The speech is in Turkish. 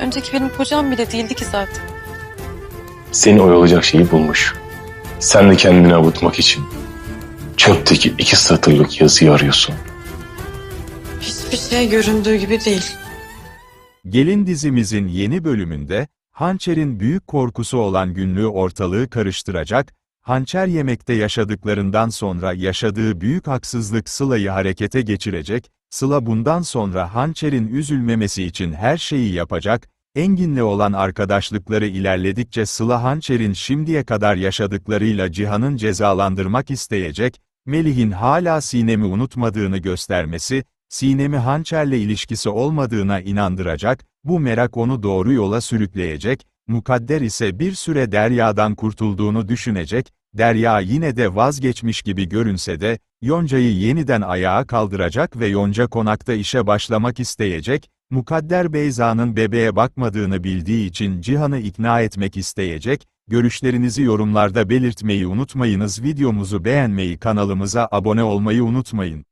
Önceki benim kocam bile değildi ki zaten. Seni oyalayacak şeyi bulmuş. Sen de kendini avutmak için çöpteki iki satırlık yazıyı arıyorsun. Hiçbir şey göründüğü gibi değil. Gelin dizimizin yeni bölümünde, Hançer'in büyük korkusu olan günlüğü ortalığı karıştıracak, Hançer yemekte yaşadıklarından sonra yaşadığı büyük haksızlık Sıla'yı harekete geçirecek, Sıla bundan sonra Hançer'in üzülmemesi için her şeyi yapacak, Engin'le olan arkadaşlıkları ilerledikçe Sıla Hançer'in şimdiye kadar yaşadıklarıyla Cihan'ın cezalandırmak isteyecek, Melih'in hala Sinem'i unutmadığını göstermesi, Sinem'i Hançer'le ilişkisi olmadığına inandıracak, bu merak onu doğru yola sürükleyecek, Mukadder ise bir süre Derya'dan kurtulduğunu düşünecek, Derya yine de vazgeçmiş gibi görünse de, Yonca'yı yeniden ayağa kaldıracak ve Yonca konakta işe başlamak isteyecek, Mukadder Beyza'nın bebeğe bakmadığını bildiği için Cihan'ı ikna etmek isteyecek, görüşlerinizi yorumlarda belirtmeyi unutmayınız videomuzu beğenmeyi kanalımıza abone olmayı unutmayın.